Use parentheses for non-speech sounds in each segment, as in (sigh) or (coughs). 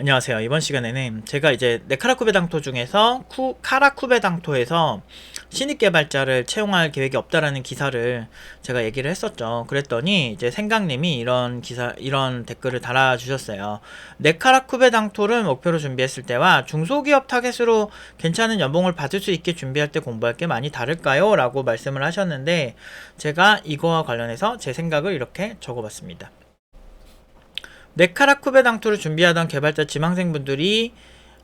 안녕하세요. 이번 시간에는 제가 이제 네카라쿠베 당토 중에서 쿠, 카라쿠베 당토에서 신입 개발자를 채용할 계획이 없다라는 기사를 제가 얘기를 했었죠. 그랬더니 이제 생강님이 이런 기사, 이런 댓글을 달아주셨어요. 네카라쿠베 당토를 목표로 준비했을 때와 중소기업 타겟으로 괜찮은 연봉을 받을 수 있게 준비할 때 공부할 게 많이 다를까요? 라고 말씀을 하셨는데 제가 이거와 관련해서 제 생각을 이렇게 적어봤습니다. 네카라쿠베 당토를 준비하던 개발자 지망생분들이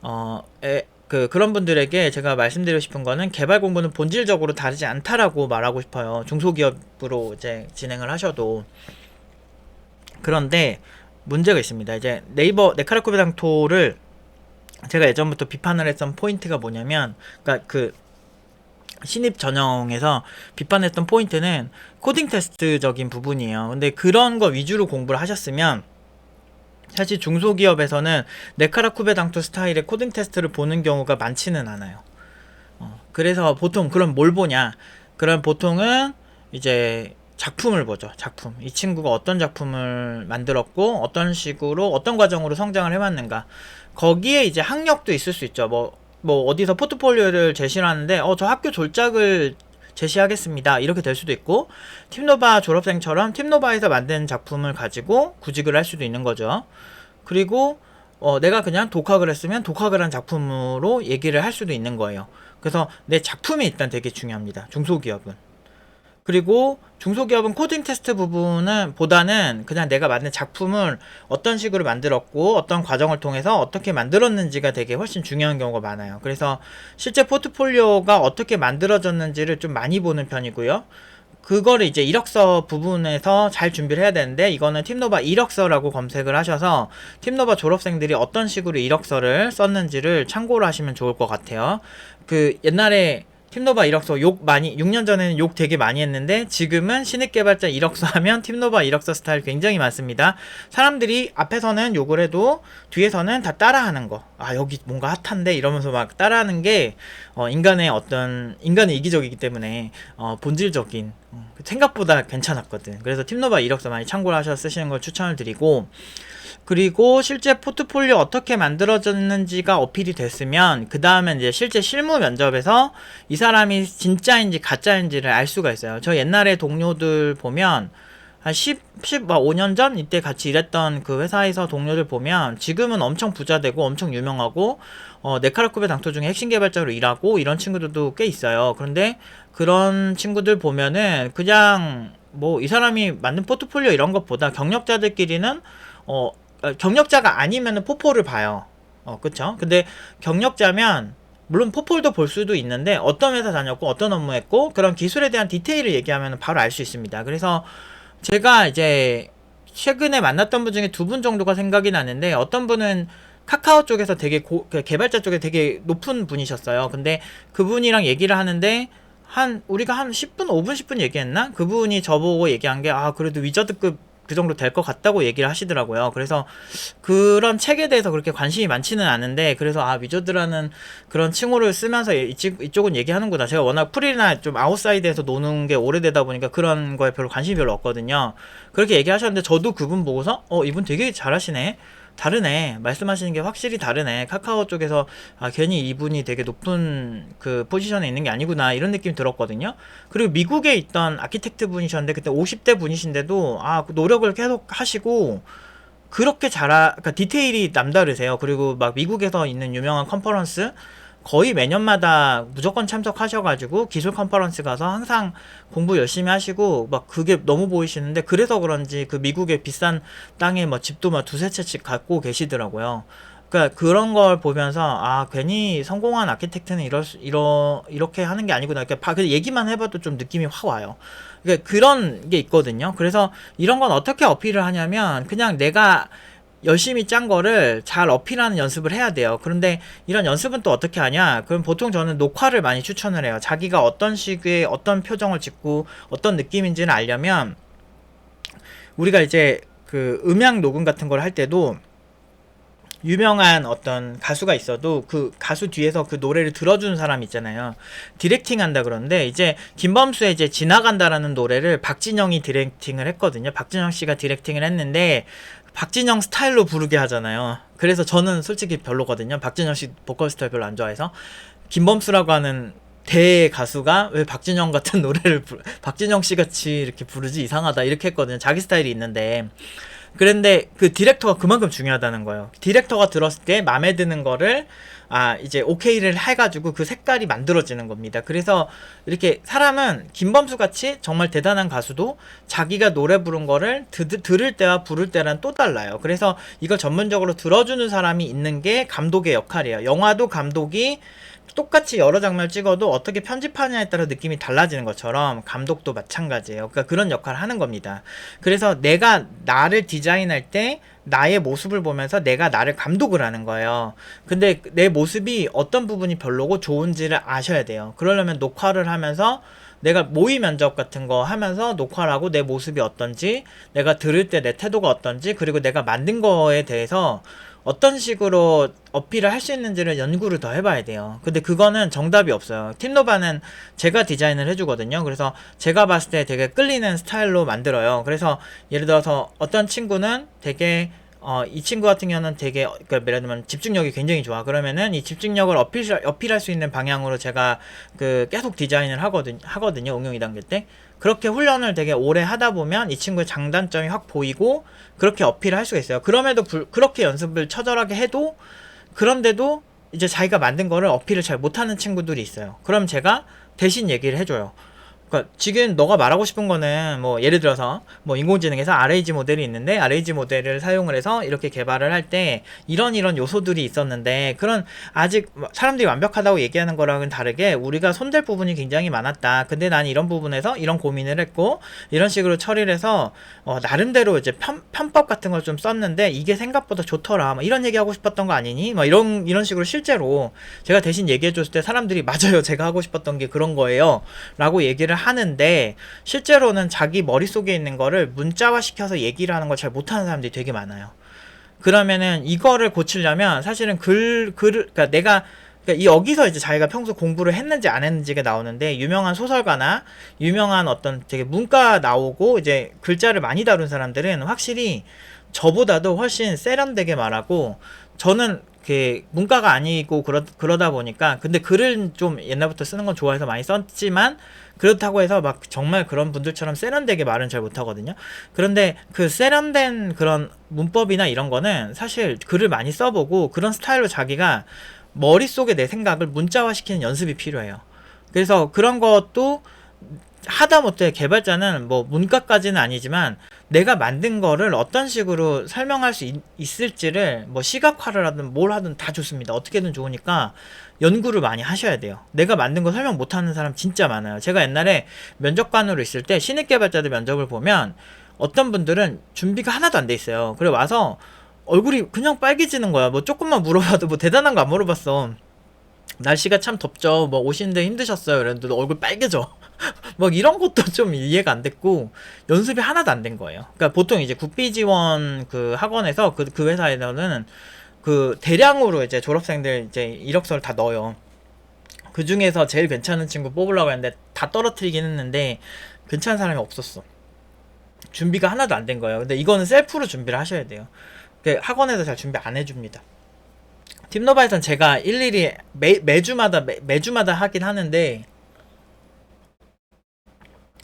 어, 에, 그 그런 분들에게 제가 말씀드리고 싶은 거는 개발 공부는 본질적으로 다르지 않다라고 말하고 싶어요. 중소기업으로 이제 진행을 하셔도 그런데 문제가 있습니다. 이제 네이버 네카라쿠베 당토를 제가 예전부터 비판을 했던 포인트가 뭐냐면 그러니까 그 신입 전형에서 비판했던 포인트는 코딩 테스트적인 부분이에요. 근데 그런 거 위주로 공부를 하셨으면 사실 중소기업에서는 네카라쿠베 당토 스타일의 코딩 테스트를 보는 경우가 많지는 않아요. 어, 그래서 보통 그럼 뭘 보냐? 그럼 보통은 이제 작품을 보죠. 작품. 이 친구가 어떤 작품을 만들었고 어떤 식으로 어떤 과정으로 성장을 해왔는가. 거기에 이제 학력도 있을 수 있죠. 뭐, 뭐 어디서 포트폴리오를 제시를 하는데 어 저 학교 졸작을 제시하겠습니다. 이렇게 될 수도 있고 팀노바 졸업생처럼 팀노바에서 만든 작품을 가지고 구직을 할 수도 있는 거죠. 그리고 어, 내가 그냥 독학을 했으면 독학을 한 작품으로 얘기를 할 수도 있는 거예요. 그래서 내 작품이 일단 되게 중요합니다. 중소기업은. 그리고 중소기업은 코딩 테스트 부분은 보다는 그냥 내가 만든 작품을 어떤 식으로 만들었고 어떤 과정을 통해서 어떻게 만들었는지가 되게 훨씬 중요한 경우가 많아요. 그래서 실제 포트폴리오가 어떻게 만들어졌는지를 좀 많이 보는 편이고요. 그거를 이제 이력서 부분에서 잘 준비를 해야 되는데 이거는 팀노바 이력서라고 검색을 하셔서 팀노바 졸업생들이 어떤 식으로 이력서를 썼는지를 참고를 하시면 좋을 것 같아요. 그 옛날에 팀노바 이력서 욕 많이 6년 전에는 욕 되게 많이 했는데 지금은 신입 개발자 이력서 하면 팀노바 이력서 스타일 굉장히 많습니다. 사람들이 앞에서는 욕을 해도 뒤에서는 다 따라하는 거. 아 여기 뭔가 핫한데 이러면서 막 따라하는 게 어, 인간의 어떤 인간은 이기적이기 때문에 어, 본질적인 어, 생각보다 괜찮았거든. 그래서 팀노바 이력서 많이 참고를 하셔서 쓰시는 걸 추천을 드리고 그리고 실제 포트폴리오 어떻게 만들어졌는지가 어필이 됐으면 그 다음에 이제 실제 실무 면접에서 이 사람이 진짜인지 가짜인지를 알 수가 있어요. 저 옛날에 동료들 보면 한 10, 10, 5년 전 이때 같이 일했던 그 회사에서 동료들 보면 지금은 엄청 부자 되고 엄청 유명하고 어, 네카라쿠베 당토 중에 핵심 개발자로 일하고 이런 친구들도 꽤 있어요. 그런데 그런 친구들 보면은 그냥 뭐 이 사람이 만든 포트폴리오 이런 것보다 경력자들끼리는 어 어, 경력자가 아니면은 포포를 봐요. 어, 그쵸? 근데 경력자면 물론 포폴도 볼 수도 있는데 어떤 회사 다녔고 어떤 업무 했고 그런 기술에 대한 디테일을 얘기하면 바로 알 수 있습니다. 그래서 제가 이제 최근에 만났던 분 중에 두 분 정도가 생각이 나는데 어떤 분은 카카오 쪽에서 되게 고, 그 개발자 쪽에 되게 높은 분이셨어요. 근데 그분이랑 얘기를 하는데 한 우리가 한 10분, 5분, 10분 얘기했나? 그분이 저보고 얘기한 게 아 그래도 위저드급 그 정도 될 것 같다고 얘기를 하시더라고요. 그래서 그런 책에 대해서 그렇게 관심이 많지는 않은데 그래서 아 위저드라는 그런 칭호를 쓰면서 이쪽, 이쪽은 얘기하는구나. 제가 워낙 풀이나 좀 아웃사이드에서 노는 게 오래되다 보니까 그런 거에 별로 관심이 별로 없거든요. 그렇게 얘기하셨는데 저도 그분 보고서 어 이분 되게 잘하시네. 다르네. 말씀하시는 게 확실히 다르네. 카카오 쪽에서 아, 괜히 이분이 되게 높은 그 포지션에 있는 게 아니구나. 이런 느낌이 들었거든요. 그리고 미국에 있던 아키텍트 분이셨는데 그때 50대 분이신데도 아, 그 노력을 계속 하시고 그렇게 잘하, 그러니까 디테일이 남다르세요. 그리고 막 미국에서 있는 유명한 컨퍼런스 거의 매년마다 무조건 참석하셔가지고 기술 컨퍼런스 가서 항상 공부 열심히 하시고 막 그게 너무 보이시는데 그래서 그런지 그 미국의 비싼 땅에 뭐 집도 막 두세 채씩 갖고 계시더라고요. 그러니까 그런 걸 보면서 아 괜히 성공한 아키텍트는 이럴 수, 이러 이렇게 하는 게 아니구나. 그러니까 그 얘기만 해봐도 좀 느낌이 확 와요. 그러니까 그런 게 있거든요. 그래서 이런 건 어떻게 어필을 하냐면 그냥 내가 열심히 짠 거를 잘 어필하는 연습을 해야 돼요. 그런데 이런 연습은 또 어떻게 하냐? 그럼 보통 저는 녹화를 많이 추천을 해요. 자기가 어떤 식의 어떤 표정을 짓고 어떤 느낌인지는 알려면 우리가 이제 그 음향 녹음 같은 걸 할 때도 유명한 어떤 가수가 있어도 그 가수 뒤에서 그 노래를 들어주는 사람 있잖아요. 디렉팅 한다 그러는데 이제 김범수의 이제 지나간다라는 노래를 박진영이 디렉팅을 했거든요. 박진영 씨가 디렉팅을 했는데 박진영 스타일로 부르게 하잖아요. 그래서 저는 솔직히 별로거든요. 박진영 씨 보컬 스타일 별로 안 좋아해서 김범수라고 하는 대 가수가 왜 박진영 같은 노래를 부, 박진영 씨 같이 이렇게 부르지 이상하다 이렇게 했거든요. 자기 스타일이 있는데 그런데 그 디렉터가 그만큼 중요하다는 거예요. 디렉터가 들었을 때 마음에 드는 거를 아 이제 오케이를 해가지고 그 색깔이 만들어지는 겁니다. 그래서 이렇게 사람은 김범수 같이 정말 대단한 가수도 자기가 노래 부른 거를 드, 들을 때와 부를 때랑 또 달라요. 그래서 이걸 전문적으로 들어주는 사람이 있는 게 감독의 역할이에요. 영화도 감독이 똑같이 여러 장면을 찍어도 어떻게 편집하냐에 따라 느낌이 달라지는 것처럼 감독도 마찬가지예요. 그러니까 그런 역할을 하는 겁니다. 그래서 내가 나를 디자인할 때 나의 모습을 보면서 내가 나를 감독을 하는 거예요. 근데 내 모습이 어떤 부분이 별로고 좋은지를 아셔야 돼요. 그러려면 녹화를 하면서 내가 모의 면접 같은 거 하면서 녹화를 하고 내 모습이 어떤지, 내가 들을 때 내 태도가 어떤지, 그리고 내가 만든 거에 대해서 어떤 식으로 어필을 할 수 있는지를 연구를 더 해봐야 돼요. 근데 그거는 정답이 없어요. 팀노바는 제가 디자인을 해주거든요. 그래서 제가 봤을 때 되게 끌리는 스타일로 만들어요. 그래서 예를 들어서 어떤 친구는 되게 어, 이 친구 같은 경우는 되게, 그러니까 예를 들면 집중력이 굉장히 좋아. 그러면은 이 집중력을 어필, 어필할 수 있는 방향으로 제가 그 계속 디자인을 하거든, 하거든요. 응용 2단계 때. 그렇게 훈련을 되게 오래 하다 보면 이 친구의 장단점이 확 보이고 그렇게 어필을 할 수가 있어요. 그럼에도 불, 그렇게 연습을 처절하게 해도 그런데도 이제 자기가 만든 거를 어필을 잘 못하는 친구들이 있어요. 그럼 제가 대신 얘기를 해줘요. 그러니까 지금 너가 말하고 싶은 거는 뭐 예를 들어서 뭐 인공지능에서 RAG 모델이 있는데 RAG 모델을 사용을 해서 이렇게 개발을 할 때 이런 이런 요소들이 있었는데 그런 아직 사람들이 완벽하다고 얘기하는 거랑은 다르게 우리가 손댈 부분이 굉장히 많았다. 근데 난 이런 부분에서 이런 고민을 했고 이런 식으로 처리를 해서 어 나름대로 이제 편, 편법 같은 걸 좀 썼는데 이게 생각보다 좋더라. 뭐 이런 얘기 하고 싶었던 거 아니니? 뭐 이런 이런 식으로 실제로 제가 대신 얘기해 줬을 때 사람들이 (laughs) 맞아요. 제가 하고 싶었던 게 그런 거예요. 라고 얘기를 하는데 실제로는 자기 머릿속에 있는 거를 문자화 시켜서 얘기를 하는 걸 잘 못하는 사람들이 되게 많아요. 그러면은 이거를 고치려면 사실은 글, 글, 그러니까 내가 이 여기서 이제 자기가 평소 공부를 했는지 안 했는지가 나오는데 유명한 소설가나 유명한 어떤 되게 문과 나오고 이제 글자를 많이 다룬 사람들은 확실히 저보다도 훨씬 세련되게 말하고 저는 그 문과가 아니고 그러, 그러다 보니까 근데 글을 좀 옛날부터 쓰는 건 좋아해서 많이 썼지만 그렇다고 해서 막 정말 그런 분들처럼 세련되게 말은 잘 못하거든요. 그런데 그 세련된 그런 문법이나 이런 거는 사실 글을 많이 써보고 그런 스타일로 자기가 머릿속에 내 생각을 문자화시키는 연습이 필요해요. 그래서 그런 것도 하다못해 개발자는 뭐 문과까지는 아니지만 내가 만든 거를 어떤 식으로 설명할 수 있, 을지를뭐 시각화를 하든 뭘 하든 다 좋습니다. 어떻게든 좋으니까 연구를 많이 하셔야 돼요. 내가 만든 거 설명 못 하는 사람 진짜 많아요. 제가 옛날에 면접관으로 있을 때 신입 개발자들 면접을 보면 어떤 분들은 준비가 하나도 안 돼 있어요. 그래 와서 얼굴이 그냥 빨개지는 거야. 뭐 조금만 물어봐도 뭐 대단한 거 안 물어봤어. 날씨가 참 덥죠. 뭐 오시는데 힘드셨어요. 그랬는데 얼굴 빨개져. (laughs) 뭐 이런 것도 좀 이해가 안 됐고 연습이 하나도 안 된 거예요. 그러니까 보통 이제 국비 지원 그 학원에서 그, 그 회사에서는 그 대량으로 이제 졸업생들 이제 이력서를 다 넣어요. 그 중에서 제일 괜찮은 친구 뽑으려고 했는데 다 떨어뜨리긴 했는데 괜찮은 사람이 없었어. 준비가 하나도 안 된 거예요. 근데 이거는 셀프로 준비를 하셔야 돼요. 그 학원에서 잘 준비 안 해줍니다. 팀노바에선 제가 일일이 매, 매주마다 매, 매주마다 하긴 하는데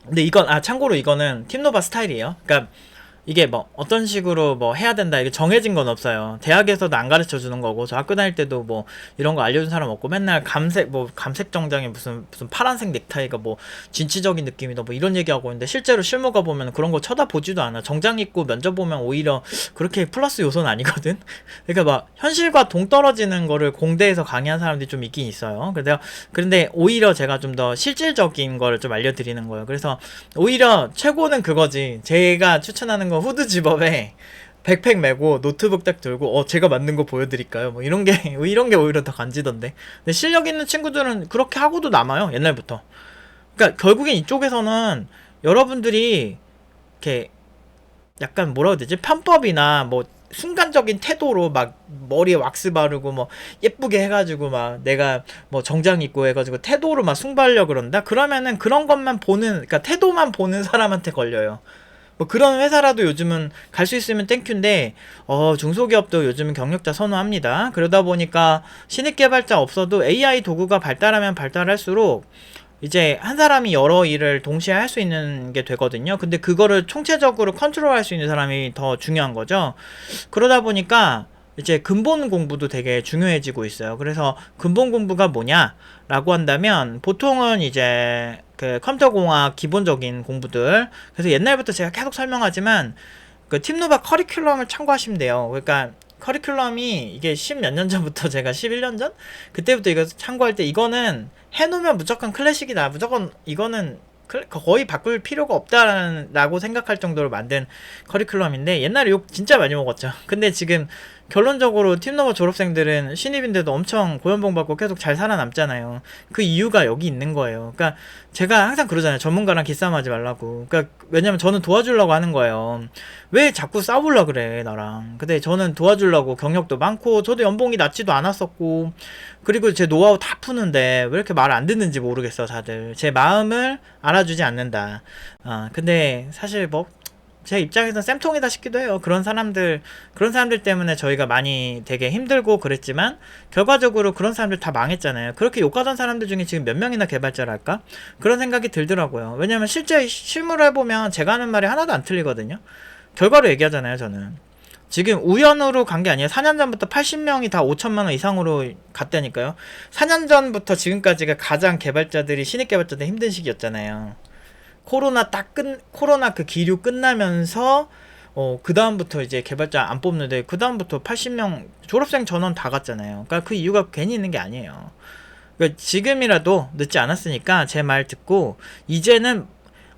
근데 이건 아 참고로 이거는 팀노바 스타일이에요. 그러니까 이게 뭐 어떤 식으로 뭐 해야 된다 이게 정해진 건 없어요. 대학에서도 안 가르쳐 주는 거고 저 학교 다닐 때도 뭐 이런 거 알려준 사람 없고 맨날 감색 뭐 감색 정장에 무슨 무슨 파란색 넥타이가 뭐 진취적인 느낌이다 뭐 이런 얘기하고 있는데 실제로 실무 가 보면 그런 거 쳐다보지도 않아. 정장 입고 면접 보면 오히려 그렇게 플러스 요소는 아니거든. (laughs) 그러니까 막 현실과 동떨어지는 거를 공대에서 강의한 사람들이 좀 있긴 있어요. 그래서 그런데 오히려 제가 좀 더 실질적인 걸좀 알려드리는 거예요. 그래서 오히려 최고는 그거지. 제가 추천하는 거 후드 집업에 백팩 메고 노트북 딱 들고 어 제가 만든 거 보여드릴까요? 뭐 이런 게 (laughs) 이런 게 오히려 더 간지던데. 근데 실력 있는 친구들은 그렇게 하고도 남아요 옛날부터. 그러니까 결국엔 이쪽에서는 여러분들이 이렇게 약간 뭐라고 해야 되지 편법이나 뭐 순간적인 태도로 막 머리에 왁스 바르고 뭐 예쁘게 해가지고 막 내가 뭐 정장 입고 해가지고 태도로 막 숭발려 그런다 그러면은 그런 것만 보는 그러니까 태도만 보는 사람한테 걸려요. 뭐 그런 회사라도 요즘은 갈 수 있으면 땡큐인데 어 중소기업도 요즘은 경력자 선호합니다. 그러다 보니까 신입 개발자 없어도 AI 도구가 발달하면 발달할수록 이제 한 사람이 여러 일을 동시에 할 수 있는 게 되거든요. 근데 그거를 총체적으로 컨트롤할 수 있는 사람이 더 중요한 거죠. 그러다 보니까 이제 근본 공부도 되게 중요해지고 있어요. 그래서 근본 공부가 뭐냐라고 한다면 보통은 이제 그 컴퓨터 공학 기본적인 공부들. 그래서 옛날부터 제가 계속 설명하지만 그 팀노바 커리큘럼을 참고하시면 돼요. 그러니까 커리큘럼이 이게 십 몇 년 전부터 제가 11년 전 그때부터 이거 참고할 때 이거는 해놓으면 무조건 클래식이다. 무조건 이거는 클- 거의 바꿀 필요가 없다라고 생각할 정도로 만든 커리큘럼인데 옛날에 욕 진짜 많이 먹었죠. 근데 지금 결론적으로 팀너버 졸업생들은 신입인데도 엄청 고연봉 받고 계속 잘 살아남잖아요. 그 이유가 여기 있는 거예요. 그러니까 제가 항상 그러잖아요. 전문가랑 기싸움하지 말라고. 그러니까 왜냐면 저는 도와주려고 하는 거예요. 왜 자꾸 싸우려 그래 나랑. 근데 저는 도와주려고 경력도 많고 저도 연봉이 낮지도 않았었고 그리고 제 노하우 다 푸는데 왜 이렇게 말 안 듣는지 모르겠어 다들. 제 마음을 알아주지 않는다. 아 근데 사실 뭐 제 입장에서는 쌤통이다 싶기도 해요. 그런 사람들, 그런 사람들 때문에 저희가 많이 되게 힘들고 그랬지만, 결과적으로 그런 사람들 다 망했잖아요. 그렇게 욕하던 사람들 중에 지금 몇 명이나 개발자랄까? 그런 생각이 들더라고요. 왜냐면 실제 실무를 해보면 제가 하는 말이 하나도 안 틀리거든요. 결과로 얘기하잖아요, 저는. 지금 우연으로 간 게 아니에요. 4년 전부터 80명이 다 5천만 원 이상으로 갔다니까요. 4년 전부터 지금까지가 가장 개발자들이 신입 개발자들 힘든 시기였잖아요. 코로나 딱 끝, 코로나 그 기류 끝나면서 어, 그 다음부터 이제 개발자 안 뽑는데 그 다음부터 80명 졸업생 전원 다 갔잖아요. 그러니까 그 이유가 괜히 있는 게 아니에요. 그러니까 지금이라도 늦지 않았으니까 제 말 듣고 이제는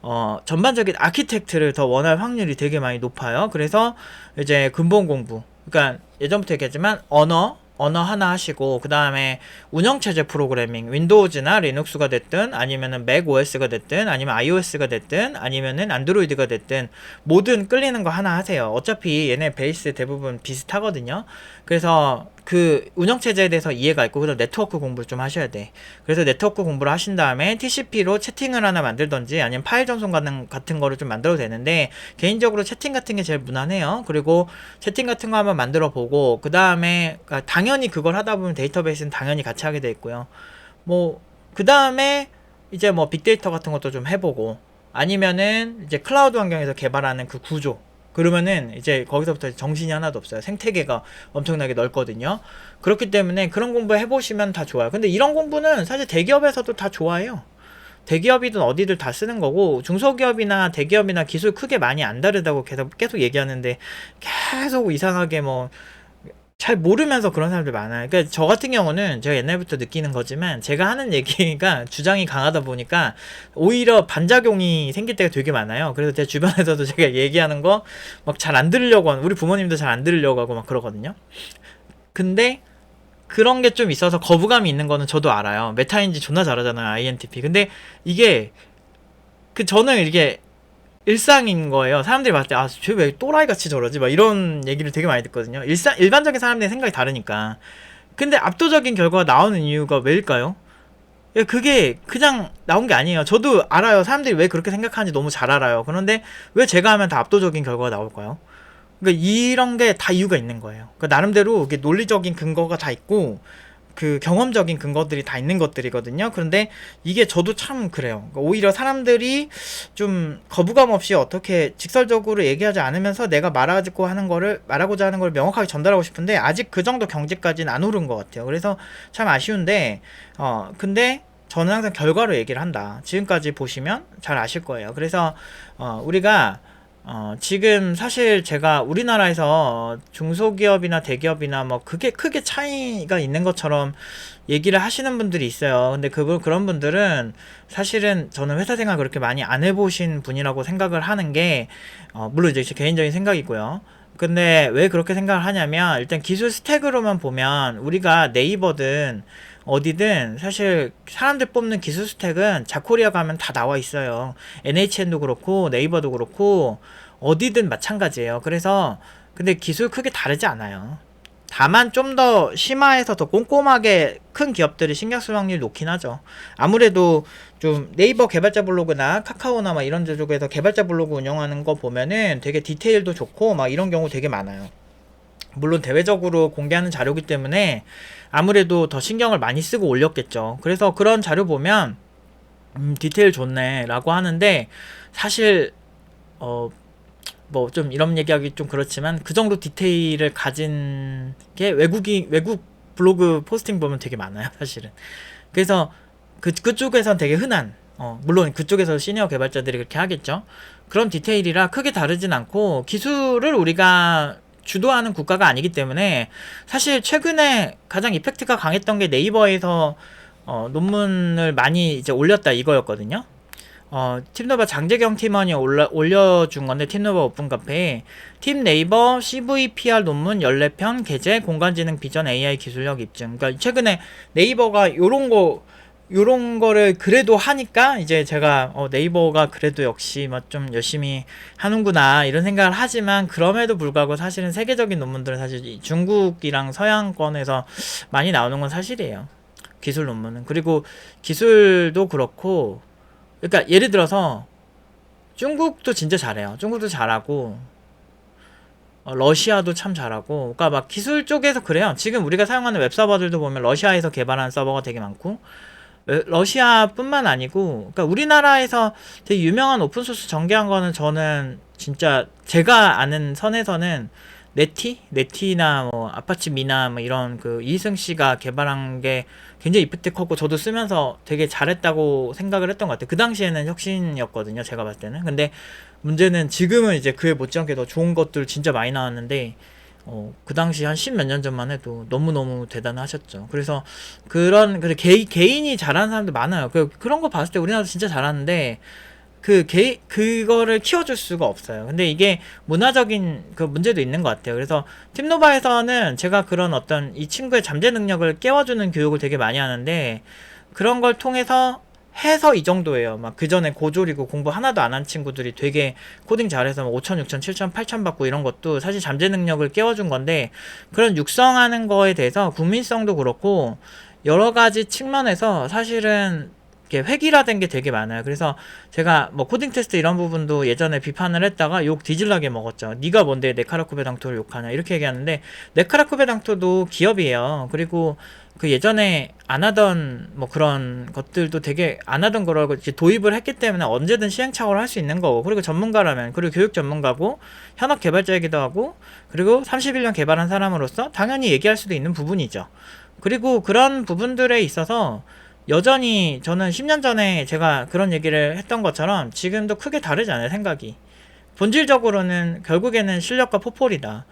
어, 전반적인 아키텍트를 더 원할 확률이 되게 많이 높아요. 그래서 이제 근본 공부. 그러니까 예전부터 얘기했지만 언어, 언어 하나 하시고 그 다음에 운영체제 프로그래밍 윈도우즈나 리눅스가 됐든 아니면은 맥 OS가 됐든 아니면 iOS가 됐든 아니면은 안드로이드가 됐든 뭐든 끌리는 거 하나 하세요. 어차피 얘네 베이스 대부분 비슷하거든요. 그래서 그 운영 체제에 대해서 이해가 있고 그다음 네트워크 공부를 좀 하셔야 돼. 그래서 네트워크 공부를 하신 다음에 TCP로 채팅을 하나 만들던지 아니면 파일 전송 같은 같은 거를 좀 만들어도 되는데 개인적으로 채팅 같은 게 제일 무난해요. 그리고 채팅 같은 거 한번 만들어 보고 그 다음에 당연히 그걸 하다 보면 데이터베이스는 당연히 같이 하게 돼 있고요. 뭐 그 다음에 이제 뭐 빅데이터 같은 것도 좀 해보고 아니면은 이제 클라우드 환경에서 개발하는 그 구조 그러면은 이제 거기서부터 정신이 하나도 없어요. 생태계가 엄청나게 넓거든요. 그렇기 때문에 그런 공부 해보시면 다 좋아요. 근데 이런 공부는 사실 대기업에서도 다 좋아해요. 대기업이든 어디들 다 쓰는 거고 중소기업이나 대기업이나 기술 크게 많이 안 다르다고 계속 계속 얘기하는데 계속 이상하게 뭐 잘 모르면서 그런 사람들 많아요. 그러니까 저 같은 경우는 제가 옛날부터 느끼는 거지만 제가 하는 얘기가 (laughs) 주장이 강하다 보니까 오히려 반작용이 생길 때가 되게 많아요. 그래서 제 주변에서도 (laughs) 제가 얘기하는 거 막 잘 안 들으려고 하는 우리 부모님도 잘 안 들으려고 하고 막 그러거든요. 근데 그런 게 좀 있어서 거부감이 있는 거는 저도 알아요. 메타인지 존나 잘하잖아요, INTP. 근데 이게 그 저는 이게 일상인 거예요. 사람들이 봤을 때, 아, 쟤 왜 또라이 같이 저러지? 막 이런 얘기를 되게 많이 듣거든요. 일상, 일반적인 사람들의 생각이 다르니까. 근데 압도적인 결과가 나오는 이유가 왜일까요? 예, 그게 그냥 나온 게 아니에요. 저도 알아요. 사람들이 왜 그렇게 생각하는지 너무 잘 알아요. 그런데 왜 제가 하면 다 압도적인 결과가 나올까요? 그러니까 이런 게 다 이유가 있는 거예요. 그 나름대로 이게 논리적인 근거가 다 있고 그 경험적인 근거들이 다 있는 것들이거든요. 그런데 이게 저도 참 그래요. 그러니까 오히려 사람들이 좀 거부감 없이 어떻게 직설적으로 얘기하지 않으면서 내가 말하고 하는 거를 말하고자 하는 걸 명확하게 전달하고 싶은데 아직 그 정도 경지까지는 안 오른 것 같아요. 그래서 참 아쉬운데 어 근데 저는 항상 결과로 얘기를 한다. 지금까지 보시면 잘 아실 거예요. 그래서 어 우리가 어, 지금 사실 제가 우리나라에서 중소기업이나 대기업이나 뭐 그게 크게 차이가 있는 것처럼 얘기를 하시는 분들이 있어요. 근데 그분, 그런 분들은 사실은 저는 회사 생활 그렇게 많이 안 해보신 분이라고 생각을 하는 게, 어, 물론 이제 제 개인적인 생각이고요. 근데 왜 그렇게 생각을 하냐면, 일단 기술 스택으로만 보면 우리가 네이버든 어디든 사실 사람들 뽑는 기술 스택은 자코리아 가면 다 나와 있어요. NHN도 그렇고 네이버도 그렇고 어디든 마찬가지예요. 그래서 근데 기술 크게 다르지 않아요. 다만 좀 더 심화해서 더 꼼꼼하게 큰 기업들이 신경 쓸 확률이 높긴 하죠. 아무래도 좀 네이버 개발자 블로그나 카카오나 막 이런 데 쪽에서 개발자 블로그 운영하는 거 보면은 되게 디테일도 좋고 막 이런 경우 되게 많아요. 물론 대외적으로 공개하는 자료기 때문에 아무래도 더 신경을 많이 쓰고 올렸겠죠. 그래서 그런 자료 보면 음, 디테일 좋네 라고 하는데 사실 어 뭐 좀 이런 얘기하기 좀 그렇지만 그 정도 디테일을 가진 게 외국이 외국 블로그 포스팅 보면 되게 많아요, 사실은. 그래서 그 그쪽에선 되게 흔한 어 물론 그쪽에서 시니어 개발자들이 그렇게 하겠죠. 그런 디테일이라 크게 다르진 않고 기술을 우리가 주도하는 국가가 아니기 때문에 사실 최근에 가장 이펙트가 강했던 게 네이버에서 어, 논문을 많이 이제 올렸다 이거였거든요. 어, 팀노바 장재경 팀원이 올라, 올려준 건데 팀노바 오픈 카페에 팀 네이버 CVPR 논문 14편 게재 공간지능 비전 AI 기술력 입증. 그러니까 최근에 네이버가 요런 거 요런 거를 그래도 하니까 이제 제가 어, 네이버가 그래도 역시 뭐좀 열심히 하는구나 이런 생각을 하지만 그럼에도 불구하고 사실은 세계적인 논문들은 사실 이 중국이랑 서양권에서 많이 나오는 건 사실이에요. 기술 논문은 그리고 기술도 그렇고 그러니까 예를 들어서 중국도 진짜 잘해요. 중국도 잘하고 어, 러시아도 참 잘하고 그러니까 막 기술 쪽에서 그래요. 지금 우리가 사용하는 웹 서버들도 보면 러시아에서 개발한 서버가 되게 많고 에, 러시아뿐만 아니고 그러니까 우리나라에서 되게 유명한 오픈 소스 전개한 거는 저는 진짜 제가 아는 선에서는 네티 네티나 뭐 아파치 미나 뭐 이런 그 이승 씨가 개발한 게 굉장히 이펙트하고 저도 쓰면서 되게 잘했다고 생각을 했던 것 같아요. 그 당시에는 혁신이었거든요. 제가 봤을 때는. 근데 문제는 지금은 이제 그에 못지않게 더 좋은 것들 진짜 많이 나왔는데 어, 그 당시 한 십 몇 년 전만 해도 너무너무 대단하셨죠. 그래서 그런, 그 개, 개인이 잘하는 사람도 많아요. 그, 그런 거 봤을 때 우리나라도 진짜 잘하는데, 그, 개, 그거를 키워줄 수가 없어요. 근데 이게 문화적인 그 문제도 있는 것 같아요. 그래서 팀노바에서는 제가 그런 어떤 이 친구의 잠재 능력을 깨워주는 교육을 되게 많이 하는데, 그런 걸 통해서 해서 이 정도예요. 막 그 전에 고졸이고 공부 하나도 안 한 친구들이 되게 코딩 잘해서 5천, 6천, 7천, 8천 받고 이런 것도 사실 잠재 능력을 깨워준 건데 그런 육성하는 거에 대해서 국민성도 그렇고 여러 가지 측면에서 사실은 이렇게 획일화된 게 되게 많아요. 그래서 제가 뭐 코딩 테스트 이런 부분도 예전에 비판을 했다가 욕 뒤질나게 먹었죠. 네가 뭔데 네카라쿠베 당토를 욕하냐 이렇게 얘기하는데 네카라쿠베 당토도 기업이에요. 그리고 그 예전에 안 하던 뭐 그런 것들도 되게 안 하던 거라고 이제 도입을 했기 때문에 언제든 시행착오를 할 수 있는 거고 그리고 전문가라면 그리고 교육 전문가고 현업 개발자이기도 하고 그리고 31년 개발한 사람으로서 당연히 얘기할 수도 있는 부분이죠. 그리고 그런 부분들에 있어서 여전히 저는 10년 전에 제가 그런 얘기를 했던 것처럼 지금도 크게 다르지 않아요, 생각이. 본질적으로는 결국에는 실력과 포폴이다.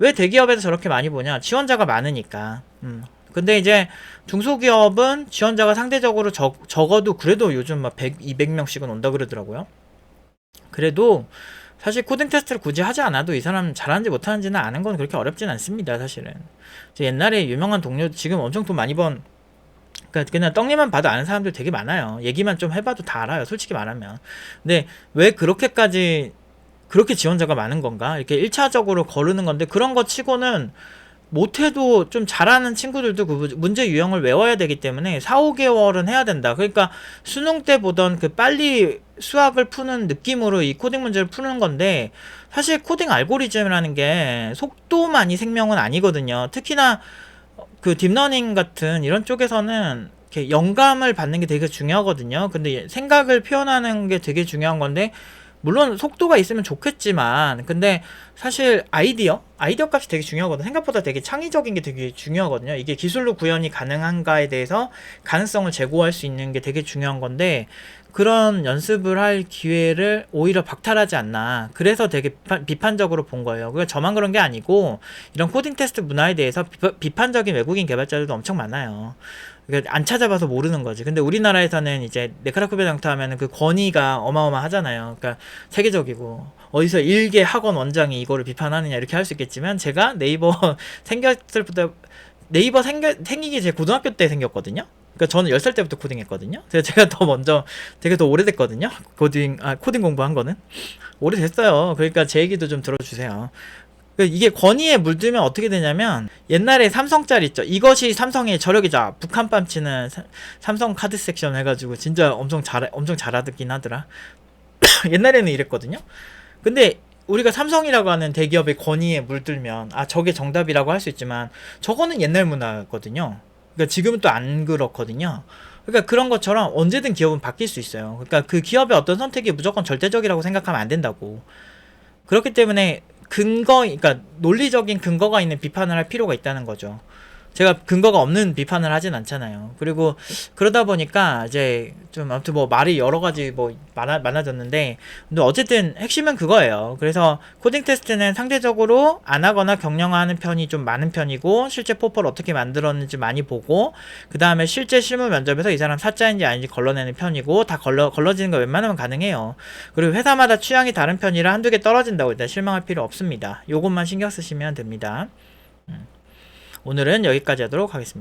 왜 대기업에서 저렇게 많이 보냐? 지원자가 많으니까. 음. 근데 이제 중소기업은 지원자가 상대적으로 적, 적어도 그래도 요즘 막 100, 200명씩은 온다 그러더라고요. 그래도 사실 코딩 테스트를 굳이 하지 않아도 이 사람 잘하는지 못하는지는 아는 건 그렇게 어렵진 않습니다, 사실은. 옛날에 유명한 동료, 지금 엄청 돈 많이 번 그러니까 그냥 떡잎만 봐도 아는 사람들 되게 많아요. 얘기만 좀 해봐도 다 알아요. 솔직히 말하면. 근데 왜 그렇게까지 그렇게 지원자가 많은 건가? 이렇게 1차적으로 거르는 건데 그런 거 치고는 못해도 좀 잘하는 친구들도 그 문제 유형을 외워야 되기 때문에 4, 5개월은 해야 된다. 그러니까 수능 때 보던 그 빨리 수학을 푸는 느낌으로 이 코딩 문제를 푸는 건데 사실 코딩 알고리즘이라는 게 속도만이 생명은 아니거든요. 특히나 그 딥러닝 같은 이런 쪽에서는 이렇게 영감을 받는 게 되게 중요하거든요. 근데 생각을 표현하는 게 되게 중요한 건데 물론 속도가 있으면 좋겠지만 근데 사실 아이디어 아이디어 값이 되게 중요하거든요 생각보다 되게 창의적인 게 되게 중요하거든요. 이게 기술로 구현이 가능한가에 대해서 가능성을 제고할 수 있는 게 되게 중요한 건데 그런 연습을 할 기회를 오히려 박탈하지 않나. 그래서 되게 비판, 적으로본 거예요. 그게 저만 그런 게 아니고 이런 코딩 테스트 문화에 대해서 비판적인 외국인 개발자들도 엄청 많아요. 그러니까 안 찾아봐서 모르는 거지. 근데 우리나라에서는 이제 네카라쿠베 장터 하면은 그 권위가 어마어마하잖아요. 그러니까 세계적이고 어디서 일개 학원 원장이 이거를 비판하느냐 이렇게 할 수 있겠지만 제가 네이버 (laughs) 생겼을 부터 네이버 생겨, 생기기 제 고등학교 때 생겼거든요. 그러니까 저는 10살 때부터 코딩했거든요. 그래서 제가 더 먼저 되게 더 오래됐거든요. 코딩 아 코딩 공부한 거는 오래됐어요. 그러니까 제 얘기도 좀 들어주세요. 그 이게 권위에 물들면 어떻게 되냐면 옛날에 삼성짜리 있죠. 이것이 삼성의 저력이자 북한 빰치는 사- 삼성 카드 섹션 해가지고 진짜 엄청 잘 엄청 잘하긴 하더라. (coughs) 옛날에는 이랬거든요. 근데 우리가 삼성이라고 하는 대기업의 권위에 물들면 아 저게 정답이라고 할 수 있지만 저거는 옛날 문화거든요. 그러니까 지금은 또 안 그렇거든요. 그러니까 그런 것처럼 언제든 기업은 바뀔 수 있어요. 그러니까 그 기업의 어떤 선택이 무조건 절대적이라고 생각하면 안 된다고. 그렇기 때문에 근거, 그러니까 논리적인 근거가 있는 비판을 할 필요가 있다는 거죠. 제가 근거가 없는 비판을 하진 않잖아요. 그리고 그러다 보니까 이제 좀 아무튼 뭐 말이 여러 가지 뭐 많아, 많아졌는데 근데 어쨌든 핵심은 그거예요. 그래서 코딩 테스트는 상대적으로 안 하거나 경영하는 편이 좀 많은 편이고 실제 포퍼를 어떻게 만들었는지 많이 보고 그 다음에 실제 실무 면접에서 이 사람 사짜인지 아닌지 걸러내는 편이고 다 걸러 걸러지는 거 웬만하면 가능해요. 그리고 회사마다 취향이 다른 편이라 한두 개 떨어진다고 일단 실망할 필요 없습니다. 요것만 신경 쓰시면 됩니다. 음. 오늘은 여기까지 하도록 하겠습니다.